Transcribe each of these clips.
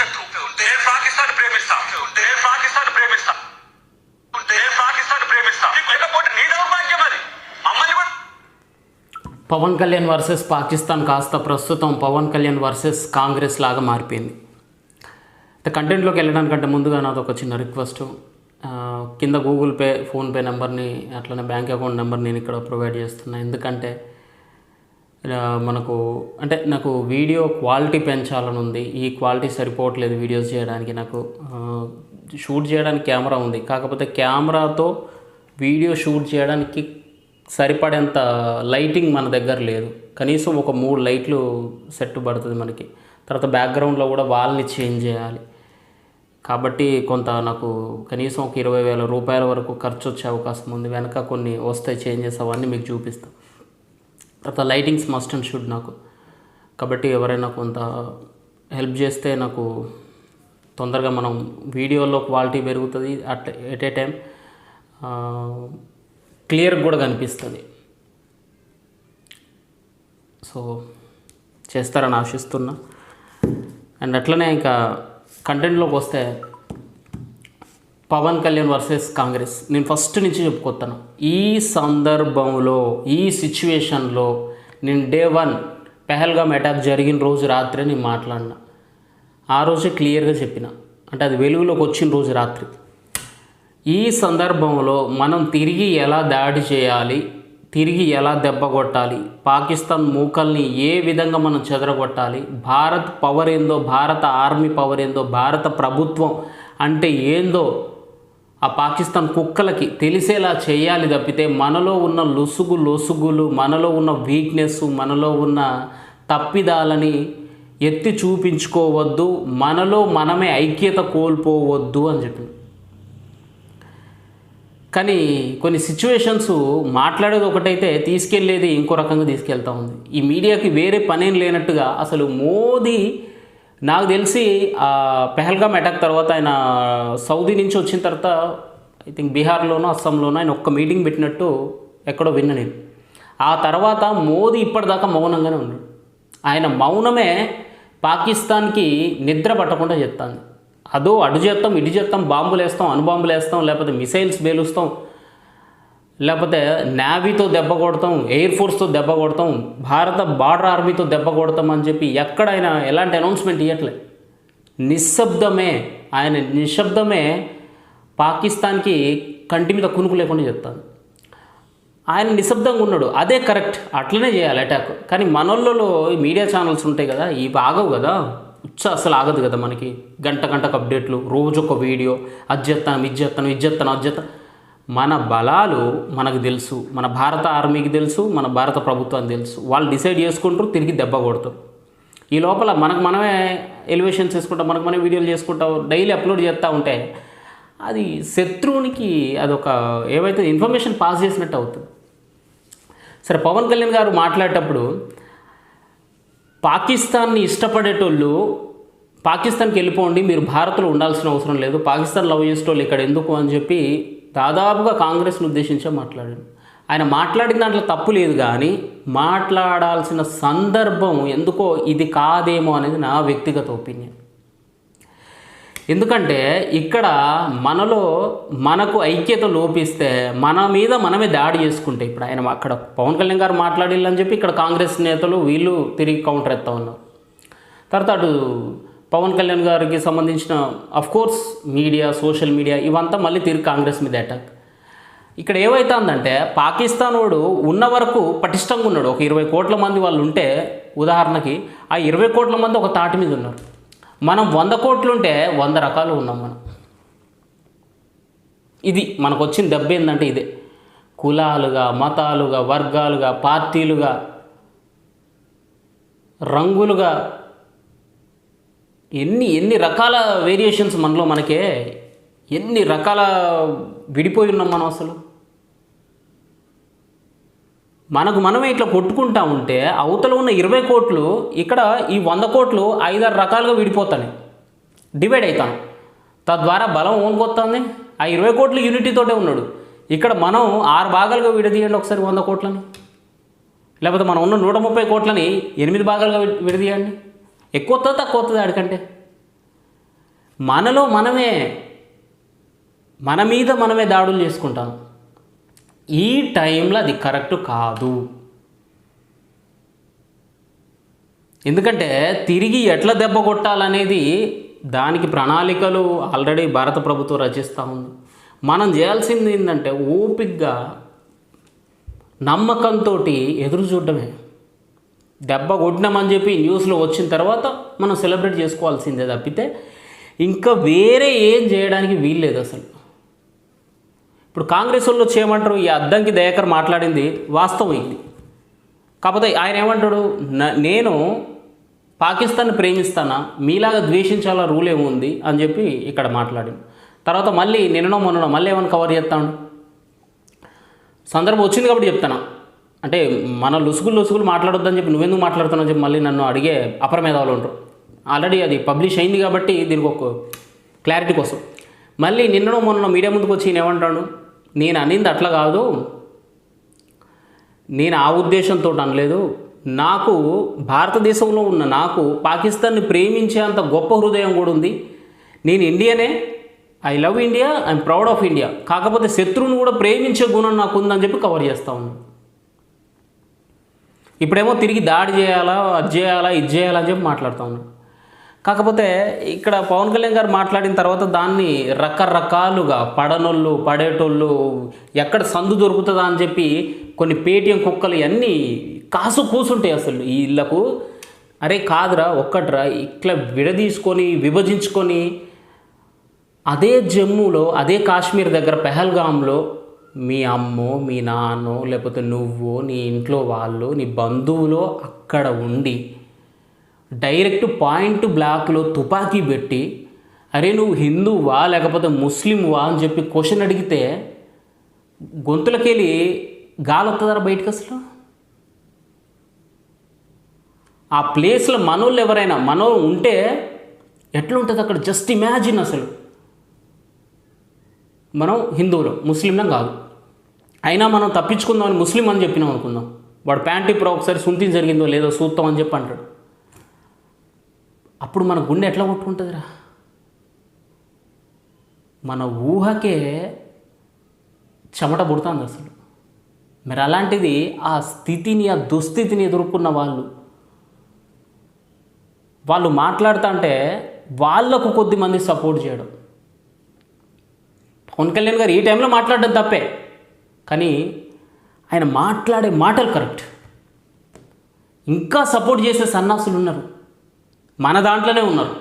శత్రు నేను పాకిస్తాన్ ప్రేమిస్తా నేను పాకిస్తాన్ ప్రేమిస్తా నేను పాకిస్తాన్ ప్రేమిస్తా లేకపోతే నీ దౌర్భాగ్యం అది మమ్మల్ని కూడా పవన్ కళ్యాణ్ వర్సెస్ పాకిస్తాన్ కాస్త ప్రస్తుతం పవన్ కళ్యాణ్ వర్సెస్ కాంగ్రెస్ లాగా మారిపోయింది. కంటెంట్లోకి వెళ్ళడానికంటే ముందుగా నాది ఒక చిన్న రిక్వెస్ట్ కింద గూగుల్ పే ఫోన్పే నెంబర్ని అట్లనే బ్యాంక్ అకౌంట్ నెంబర్ నేను ఇక్కడ ప్రొవైడ్ చేస్తున్నాను ఎందుకంటే మనకు అంటే నాకు వీడియో క్వాలిటీ పెంచాలని ఉంది ఈ క్వాలిటీ సరిపోవట్లేదు వీడియోస్ చేయడానికి. నాకు షూట్ చేయడానికి కెమెరా ఉంది. కాకపోతే కెమెరాతో వీడియో షూట్ చేయడానికి సరిపడేంత లైటింగ్ మన దగ్గర లేదు. కనీసం ఒక మూడు లైట్లు సెట్ పడుతుంది మనకి. తర్వాత బ్యాక్గ్రౌండ్లో కూడా వాల్ని చేంజ్ చేయాలి. కాబట్టి కొంత నాకు కనీసం ఒక ఇరవై వేల రూపాయల వరకు ఖర్చు వచ్చే అవకాశం ఉంది. వెనక కొన్ని వస్తాయి చేంజెస్ అవన్నీ మీకు చూపిస్తాం. తర్వాత లైటింగ్స్ మస్ట్ అండ్ షుడ్ నాకు. కాబట్టి ఎవరైనా కొంత హెల్ప్ చేస్తే నాకు తొందరగా మనం వీడియోలో క్వాలిటీ పెరుగుతుంది at at a time clear కూడా కనిపిస్తుంది. సో చేస్తారని ఆశిస్తున్నా. అండ్ అట్లనే ఇంకా కంటెంట్లోకి వస్తే పవన్ కళ్యాణ్ వర్సెస్ కాంగ్రెస్. నేను ఫస్ట్ నుంచి చెప్పుకొస్తాను ఈ సందర్భంలో ఈ సిచ్యువేషన్లో నేను డే వన్ పెహల్గామ్ అటాక్ జరిగిన రోజు రాత్రి నేను మాట్లాడినా. ఆ రోజే క్లియర్గా చెప్పిన. అంటే అది వెలుగులోకి వచ్చిన రోజు రాత్రి. ఈ సందర్భంలో మనం తిరిగి ఎలా దాడి చేయాలి తిరిగి ఎలా దెబ్బ కొట్టాలి పాకిస్తాన్ మూకల్ని ఏ విధంగా మనం చెదరగొట్టాలి భారత్ పవర్ ఏందో భారత ఆర్మీ పవర్ ఏందో భారత ప్రభుత్వం అంటే ఏందో ఆ పాకిస్తాన్ కుక్కలకి తెలిసేలా చేయాలి తప్పితే మనలో ఉన్న లొసుగు లొసుగులు మనలో ఉన్న వీక్నెస్ మనలో ఉన్న తప్పిదాలని ఎత్తి చూపించుకోవద్దు మనలో మనమే ఐక్యత కోల్పోవద్దు అని చెప్పింది కానీ కొన్ని సిచ్యువేషన్స్ మాట్లాడేది ఒకటైతే తీసుకెళ్ళేది ఇంకో రకంగా తీసుకెళ్తా ఉంది. ఈ మీడియాకి వేరే పనేం లేనట్టుగా అసలు మోదీ నాకు తెలిసి పెహల్గామ్ అటాక్ తర్వాత ఆయన సౌదీ నుంచి వచ్చిన తర్వాత ఐ థింక్ బీహార్లోనో అస్సాంలోనో ఆయన ఒక్క మీటింగ్ పెట్టినట్టు ఎక్కడో విన్న నేను. ఆ తర్వాత మోదీ ఇప్పటిదాకా మౌనంగానే ఉన్నాడు. ఆయన మౌనమే పాకిస్తాన్కి నిద్ర పట్టకుండా చెప్తాను అదో అడు చేస్తాం ఇటు చేస్తాం బాంబులు వేస్తాం అణుబాంబులు వేస్తాం లేకపోతే మిసైల్స్ పేలుస్తాం లేకపోతే నావీతో దెబ్బ కొడతాం ఎయిర్ ఫోర్స్తో దెబ్బ కొడతాం భారత బార్డర్ ఆర్మీతో దెబ్బ కొడతాం అని చెప్పి ఎక్కడైనా ఎలాంటి అనౌన్స్మెంట్ ఇవ్వట్లే నిశ్శబ్దమే ఆయన నిశ్శబ్దమే పాకిస్తాన్కి కంటి మీద కునుకు లేకుండా చెప్తాను ఆయన నిశ్శబ్దంగా ఉన్నాడు. అదే కరెక్ట్. అట్లనే చేయాలి అటాక్. కానీ మనోళ్ళలో ఈ మీడియా ఛానల్స్ ఉంటాయి కదా ఇవి ఆగవు కదా. ఉచ్చ అసలు ఆగదు కదా మనకి. గంట గంటకు అప్డేట్లు రోజు ఒక వీడియో. అజ్జెత్తాను ఇజ్జెత్తాను ఇజ్జెత్తాను అజ్జెత్తాను మన బలాలు మనకు తెలుసు. మన భారత ఆర్మీకి తెలుసు మన భారత ప్రభుత్వానికి తెలుసు. వాళ్ళు డిసైడ్ చేసుకుంటారు తిరిగి దెబ్బ కొడతారు. ఈ లోపల మనకు మనమే ఎలివేషన్స్ చేసుకుంటాం మనకు మనమే వీడియోలు చేసుకుంటాం డైలీ అప్లోడ్ చేస్తూ ఉంటే అది శత్రువునికి అదొక ఏవైతే ఇన్ఫర్మేషన్ పాస్ చేసినట్టు అవుతుంది. సరే పవన్ కళ్యాణ్ గారు మాట్లాడేటప్పుడు పాకిస్తాన్ని ఇష్టపడేటోళ్ళు పాకిస్తాన్కి వెళ్ళిపోండి మీరు భారత్లో ఉండాల్సిన అవసరం లేదు పాకిస్తాన్ లవ్ చేసేటోళ్ళు ఇక్కడ ఎందుకు అని చెప్పి దాదాపుగా కాంగ్రెస్ను ఉద్దేశించే మాట్లాడాడు. ఆయన మాట్లాడిన దాంట్లో తప్పు లేదు కానీ మాట్లాడాల్సిన సందర్భం ఎందుకో ఇది కాదేమో అనేది నా వ్యక్తిగత ఒపీనియన్. ఎందుకంటే ఇక్కడ మనలో మనకు ఐక్యత లోపిస్తే మన మీద మనమే దాడి చేసుకుంటే ఇప్పుడు ఆయన అక్కడ పవన్ కళ్యాణ్ గారు మాట్లాడిల్లని చెప్పి ఇక్కడ కాంగ్రెస్ నేతలు వీళ్ళు తిరిగి కౌంటర్ ఎత్తా ఉన్నారు. తర్వాత అటు పవన్ కళ్యాణ్ గారికి సంబంధించిన కోర్స్ మీడియా సోషల్ మీడియా ఇవంతా మళ్ళీ తిరిగి కాంగ్రెస్ మీద అటాక్ ఇక్కడ ఏమవుతుందంటే పాకిస్తాన్ వాడు ఉన్న వరకు పటిష్టంగా ఉన్నాడు. ఒక ఇరవై కోట్ల మంది వాళ్ళు ఉంటే ఉదాహరణకి ఆ ఇరవై కోట్ల మంది ఒక తాటి మీద ఉన్నారు. మనం వంద కోట్లు ఉంటే వంద రకాలు ఉన్నాం మనం. ఇది మనకు వచ్చిన దెబ్బ ఏంటంటే ఇదే. కులాలుగా మతాలుగా వర్గాలుగా పార్టీలుగా రంగులుగా ఎన్ని ఎన్ని రకాల వేరియేషన్స్ మనలో మనకే ఎన్ని రకాల విడిపోయి ఉన్నాం మనం అసలు? మనకు మనమే ఇట్లా కొట్టుకుంటా ఉంటే అవతల ఉన్న ఇరవై కోట్లు ఇక్కడ ఈ వంద కోట్లు ఐదారు రకాలుగా విడిపోతాయి. డివైడ్ అవుతాను తద్వారా బలం ఓనుకొస్తుంది ఆ ఇరవై కోట్లు యూనిటీతోటే ఉన్నాడు. ఇక్కడ మనం ఆరు భాగాలుగా విడదీయండి ఒకసారి వంద కోట్లని. లేకపోతే మనం ఉన్న నూట ముప్పై కోట్లని ఎనిమిది భాగాలుగా విడదీయండి. ఎక్కువ తక్కువ వస్తుంది ఆడికంటే. మనలో మనమే మన మీద మనమే దాడులు చేసుకుంటాం. ఈ టైంలో అది కరెక్ట్ కాదు. ఎందుకంటే తిరిగి ఎట్లా దెబ్బ కొట్టాలనేది దానికి ప్రణాళికలు ఆల్రెడీ భారత ప్రభుత్వం రచిస్తూ ఉంది. మనం చేయాల్సింది ఏంటంటే ఓపిక్గా నమ్మకంతో ఎదురు చూడడమే. దెబ్బ కొట్టినామని చెప్పి న్యూస్లో వచ్చిన తర్వాత మనం సెలబ్రేట్ చేసుకోవాల్సిందే తప్పితే ఇంకా వేరే ఏం చేయడానికి వీల్లేదు అసలు. ఇప్పుడు కాంగ్రెస్ వాళ్ళు చేయమంటారు ఈ అద్దంకి దయాకర్ మాట్లాడింది వాస్తవం ఇది. కాకపోతే ఆయన ఏమంటాడు? నేను పాకిస్తాన్ ప్రేమిస్తానా? మీలాగా ద్వేషించాలా? రూల్ ఏముంది అని చెప్పి ఇక్కడ మాట్లాడింది. తర్వాత మళ్ళీ నిన్ననో మొన్ననో మళ్ళీ ఏమైనా కవర్ చేస్తాను సందర్భం వచ్చింది కాబట్టి చెప్తాను? అంటే మన లుసుగులు లుసుగులు మాట్లాడొద్దని చెప్పి నువ్వెందుకు మాట్లాడుతున్నావు చెప్పి మళ్ళీ నన్ను అడిగే అపరమేధావులు ఉంటారు. ఆల్రెడీ అది పబ్లిష్ అయింది కాబట్టి దీనికి ఒక క్లారిటీ కోసం. మళ్ళీ నిన్ననో మొన్న మీడియా ముందుకు వచ్చి ఏమంటాడు? నేను అనింది అట్లా కాదు. నేను ఆ ఉద్దేశంతో అనలేదు. నాకు భారతదేశంలో ఉన్న నాకు పాకిస్తాన్ని ప్రేమించే అంత గొప్ప హృదయం కూడా ఉంది. నేను ఇండియనే. I love India I'm proud of India కాకపోతే శత్రువుని కూడా ప్రేమించే గుణం నాకు ఉందని చెప్పి కవర్ చేస్తూ ఉన్నాను. ఇప్పుడేమో తిరిగి దాడి చేయాలా అది చేయాలా ఇది చేయాలా అని చెప్పి మాట్లాడుతూ ఉన్నాడు కాకపోతే ఇక్కడ పవన్ కళ్యాణ్ గారు మాట్లాడిన తర్వాత దాన్ని రకరకాలుగా పడనోళ్ళు పడేటోళ్ళు ఎక్కడ సందు దొరుకుతుందా అని చెప్పి కొన్ని పేటిఎం కుక్కలు ఇవన్నీ కాసు కూసుంటాయి అసలు వీళ్ళకు అరే కాదురా ఒక్కట్రా ఇట్లా విడదీసుకొని విభజించుకొని అదే జమ్మూలో అదే కాశ్మీర్ దగ్గర పెహల్గాంలో మీ అమ్మో మీ నాన్నో లేకపోతే నువ్వు నీ ఇంట్లో వాళ్ళు నీ బంధువులో అక్కడ ఉండి డైరెక్ట్ పాయింట్ బ్లాక్లో తుపాకీ పెట్టి అరే నువ్వు హిందువా లేకపోతే ముస్లింవా అని చెప్పి క్వశ్చన్ అడిగితే గొంతులకెళ్ళి గాలి వస్తుందా బయటకు అసలు? ఆ ప్లేస్లో మనోళ్ళు ఎవరైనా మనోళ్ళు ఉంటే ఎట్లా ఉంటుంది అక్కడ? జస్ట్ ఇమాజిన్ అసలు. మనం హిందువులు ముస్లింలం కాదు. అయినా మనం తప్పించుకుందామని ముస్లిం అని చెప్పినాం అనుకుందాం. వాడు ప్యాంటీ ఇప్పుడు ఒకసారి సుంతి జరిగిందో లేదో సూత్తం అని చెప్పి అంటాడు. అప్పుడు మన గుండె ఎట్లా కొట్టుకుంటుందిరా? మన ఊహకే చెమట పుడుతుంది అసలు. మరి అలాంటిది ఆ స్థితిని ఆ దుస్థితిని ఎదుర్కొన్న వాళ్ళు. వాళ్ళు మాట్లాడుతుంటే వాళ్ళకు కొద్ది మంది సపోర్ట్ చేయడం. పవన్ కళ్యాణ్ గారు ఈ టైంలో మాట్లాడడం తప్పే. కానీ ఆయన మాట్లాడే మాటలు కరెక్ట్. ఇంకా సపోర్ట్ చేసే సన్నాసులు ఉన్నారు. మన దాంట్లోనే ఉన్నారు.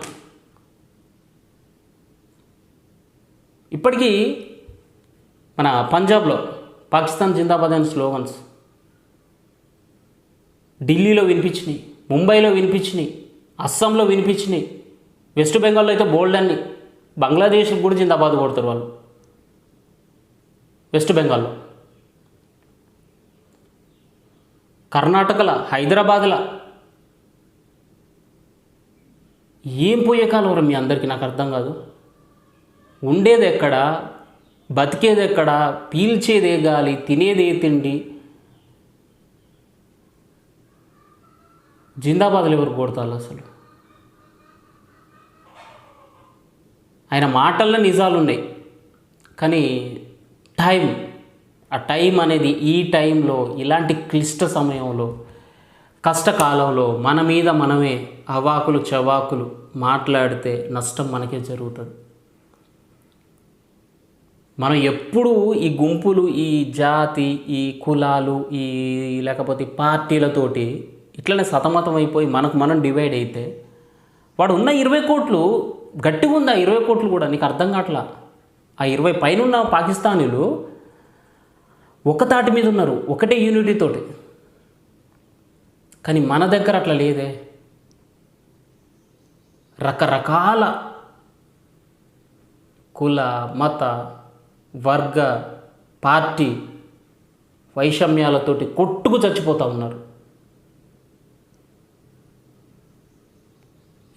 ఇప్పటికీ మన పంజాబ్లో పాకిస్తాన్ జిందాబాద్ అని స్లోగన్స్ ఢిల్లీలో వినిపించినాయి ముంబైలో వినిపించినాయి అస్సాంలో వినిపించినాయి వెస్ట్ బెంగాల్లో అయితే బోల్డ్ అన్ని బంగ్లాదేశ్ కూడా జిందాబాద్ కొడతారు వాళ్ళు. వెస్ట్ బెంగాల్లో. కర్ణాటకలో హైదరాబాద్ల. ఏం పోయే కాలం మీ అందరికీ? నాకు అర్థం కాదు. ఉండేది ఎక్కడ? బతికేది ఎక్కడ? పీల్చేదే గాలి తినేదే తిండి. జిందాబాద్లు ఎవరు కొడతారు అసలు? ఆయన మాటల్లో నిజాలు ఉన్నాయి కానీ టైం ఆ టైం అనేది ఈ టైంలో ఇలాంటి క్లిష్ట సమయంలో కష్టకాలంలో మన మీద మనమే అవాకులు చవాకులు మాట్లాడితే నష్టం మనకే జరుగుతుంది. మనం ఎప్పుడూ ఈ గుంపులు ఈ జాతి ఈ కులాలు ఈ లేకపోతే పార్టీలతోటి ఇట్లనే సతమతం అయిపోయి మనకు మనం డివైడ్ అయితే వాడు ఉన్న ఇరవై కోట్లు గట్టిగా ఉంది ఆ ఇరవై కోట్లు కూడా నీకు అర్థం కావట్లా? ఆ ఇరవై పైన ఉన్న పాకిస్తానీలు ఒక తాటి మీద ఉన్నారు ఒకటే యూనిటీతోటి కానీ మన దగ్గర అట్లా లేదే. రకరకాల కుల మత వర్గ పార్టీ వైషమ్యాలతోటి కొట్టుకు చచ్చిపోతూ ఉన్నారు.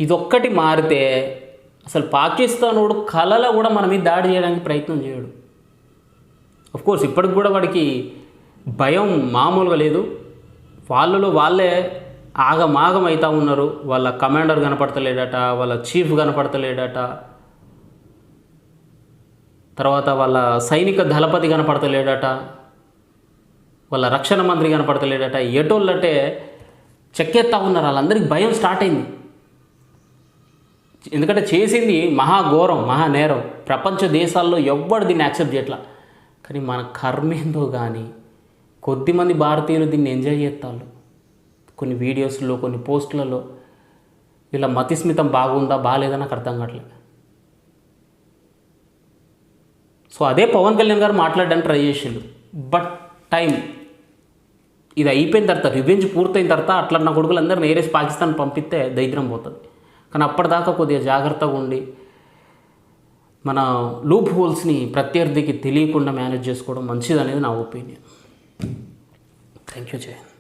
ఇదొక్కటి మారితే అసలు పాకిస్తానోడు కళలో కూడా మన మీద దాడి చేయడానికి ప్రయత్నం చేయడు. కోర్స్ ఇప్పటికి కూడా వాడికి భయం మామూలుగా లేదు. వాళ్ళలో వాళ్ళే ఆగమాగం అవుతూ ఉన్నారు. వాళ్ళ కమాండర్ కనపడతలేడట వాళ్ళ చీఫ్ కనపడతలేడట. తర్వాత వాళ్ళ సైనిక దళపతి కనపడతలేడట. వాళ్ళ రక్షణ మంత్రి కనపడతలేడట. ఎటోళ్ళంటే చెక్కెత్తా ఉన్నారు. వాళ్ళందరికీ భయం స్టార్ట్ అయింది. ఎందుకంటే చేసింది మహాఘోరం మహానేరం. ప్రపంచ దేశాల్లో ఎవ్వడు దీన్ని యాక్సెప్ట్ చేయట్లా. కానీ మన కర్మేందో కానీ కొద్దిమంది భారతీయులు దీన్ని ఎంజాయ్ చేస్తారు కొన్ని వీడియోస్లో కొన్ని పోస్టులలో ఇలా మతిస్మితం బాగుందా బాగాలేదా నాకు అర్థం కావట్లేదు సో అదే పవన్ కళ్యాణ్ గారు మాట్లాడడానికి ట్రై చేసిండు. బట్ టైం ఇది అయిపోయిన తర్వాత రివెంజ్ పూర్తయిన తర్వాత అట్లా నా కొడుకులందరూ నేరేసి పాకిస్తాన్ పంపిస్తే దరిద్రం పోతుంది. కానీ అప్పటిదాకా కొద్దిగా జాగ్రత్తగా ఉండి మన లూప్ హోల్స్ని ప్రత్యర్థికి తెలియకుండా మేనేజ్ చేసుకోవడం మంచిది అనేది నా ఒపీనియన్ థ్యాంక్ యూ జయన్